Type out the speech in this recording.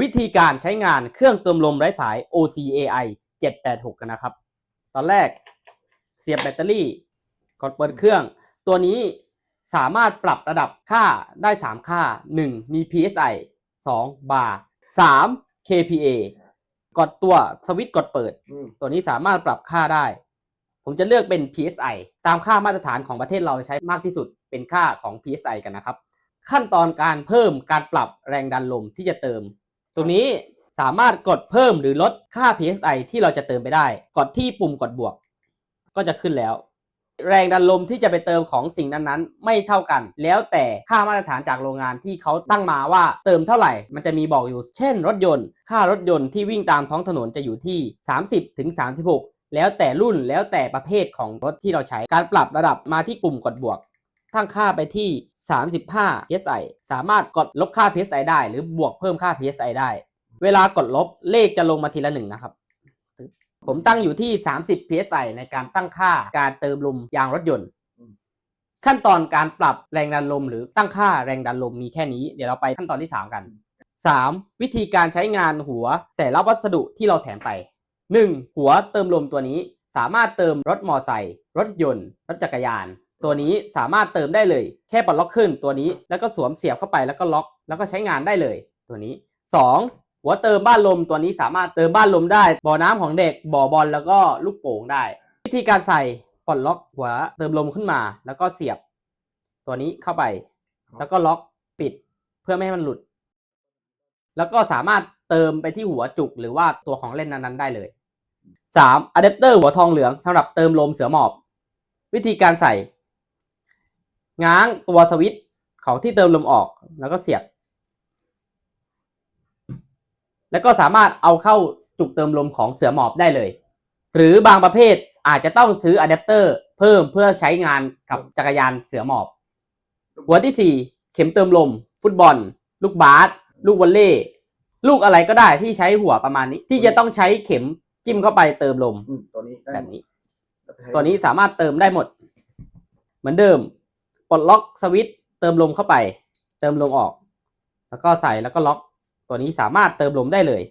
วิธีการใช้งานเครื่องเติมลมไร้สาย OCAI 786 กันนะครับ ตอนแรกเสียบแบตเตอรี่กดเปิดเครื่อง ตัวนี้สามารถปรับระดับค่าได้ 3 ค่า 1 มี PSI 2 บาร์ 3 KPA กดตัวสวิตช์กดเปิดอืมตัวนี้สามารถปรับค่าได้ ผมจะเลือกเป็น PSI ตามค่ามาตรฐานของประเทศเราใช้มากที่สุดเป็นค่าของ PSI กันนะครับ ขั้นตอนการเพิ่มการปรับแรงดันลมที่จะเติม ตรงนี้สามารถกดเพิ่มหรือลดค่า PSI ที่เราจะเติมไปได้ กดที่ปุ่มกดบวก ก็จะขึ้นแล้ว แรงดันลมที่จะไปเติมของสิ่งนั้นๆ ไม่เท่ากัน แล้วแต่ค่ามาตรฐานจากโรงงานที่เขาตั้งมาว่าเติมเท่าไหร่ มันจะมีบอกอยู่ เช่น รถยนต์ ค่ารถยนต์ที่วิ่งตามท้องถนนจะอยู่ที่ 30ถึง36 แล้วแต่รุ่นแล้วแต่ประเภทของรถที่เราใช้ การปรับระดับมาที่ปุ่มกดบวก ตั้งค่าไปที่ 35 psi สามารถกดลบค่า psi ได้ หรือบวกเพิ่มค่า psi ได้ เวลากดลบเลขจะลงมาทีละหนึ่งนะครับ ผมตั้งอยู่ที่ 30 psi ในการตั้งค่าการเติมลมยางรถยนต์ ขั้นตอนการปรับแรงดันลม หรือตั้งค่าแรงดันลมมีแค่นี้ เดี๋ยวเราไปขั้นตอนที่ 3 กัน 3. วิธีการใช้งานหัวแต่ละวัสดุที่เราแถมไป 1. หัวเติมลมตัวนี้สามารถเติมรถมอไซค์รถยนต์ รถจักรยาน ตัวนี้สามารถเติมได้เลย แค่ปลดล็อกขึ้นตัวนี้ แล้วก็สวมเสียบเข้าไปแล้วก็ล็อก แล้วก็ใช้งานได้เลย ตัวนี้ 2. หัวเติมบ้านลมตัวนี้สามารถเติมบ้านลมได้ บ่อน้ำของเด็ก บ่อบอลแล้วก็ลูกโป่งได้ วิธีการใส่ปลดล็อกหัวเติมลมขึ้นมา แล้วก็เสียบ ตัวนี้เข้าไป แล้วก็ล็อกปิดเพื่อไม่ให้มันหลุด แล้วก็สามารถเติมไปที่หัวจุกหรือว่าตัวของเล่นนั้นๆได้เลย 3. อะแดปเตอร์หัวทองเหลืองสำหรับเติมลมเสือหมอบ วิธีการใส่ ง้างตัวสวิตช์ของที่เติมลมออกแล้วก็เสียบ แล้วก็สามารถเอาเข้าจุกเติมลมของเสือหมอบได้เลย หรือบางประเภทอาจจะต้องซื้ออะแดปเตอร์เพิ่มเพื่อใช้งานกับจักรยานเสือหมอบ หัวที่ 4 เข็มเติมลม ฟุตบอล ลูกบาสลูกวอลเลย์ลูกอะไรก็ได้ที่ใช้หัวประมาณนี้ ที่จะต้องใช้เข็มจิ้มเข้าไปเติมลมอืมตัวนี้ได้แบบนี้แล้วไปให้ตัวนี้สามารถเติมได้หมด เหมือนเดิม ปลดล็อกสวิตช์เติมลมเข้าไป เติมลมออก แล้วก็ใส่แล้วก็ล็อกตัวนี้สามารถเติมลมได้เลย